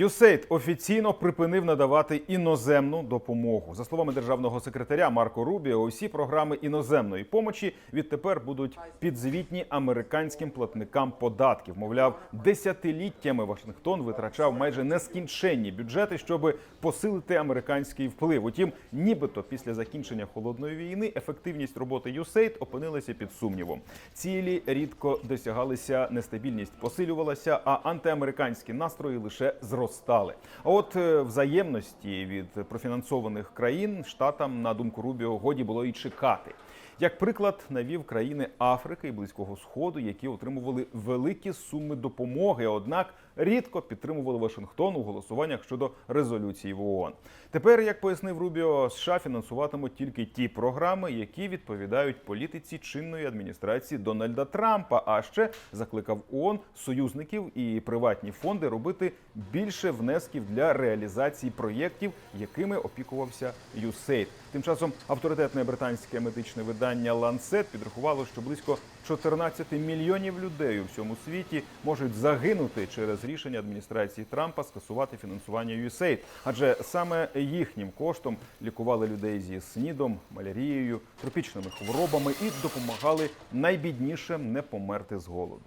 USAID офіційно припинив надавати іноземну допомогу. За словами державного секретаря Марко Рубіо, усі програми іноземної помочі відтепер будуть підзвітні американським платникам податків. Мовляв, десятиліттями Вашингтон витрачав майже нескінченні бюджети, щоб посилити американський вплив. Утім, нібито після закінчення холодної війни ефективність роботи USAID опинилася під сумнівом. Цілі рідко досягалися, нестабільність посилювалася, а антиамериканські настрої лише зростали. А от е, взаємності від профінансованих країн штатам, на думку Рубіо, годі було і чекати. Як приклад навів країни Африки і Близького Сходу, які отримували великі суми допомоги, однак рідко підтримували Вашингтон у голосуваннях щодо резолюції в ООН. Тепер, як пояснив Рубіо, США фінансуватимуть тільки ті програми, які відповідають політиці чинної адміністрації Дональда Трампа. А ще закликав ООН союзників і приватні фонди робити більше внесків для реалізації проєктів, якими опікувався USAID. Тим часом авторитетне британське медичне видання Lancet підрахувало, що близько 14 мільйонів людей у всьому світі можуть загинути через рішення адміністрації Трампа скасувати фінансування USAID. Адже саме їхнім коштом лікували людей зі снідом, малярією, тропічними хворобами і допомагали найбіднішим не померти з голоду.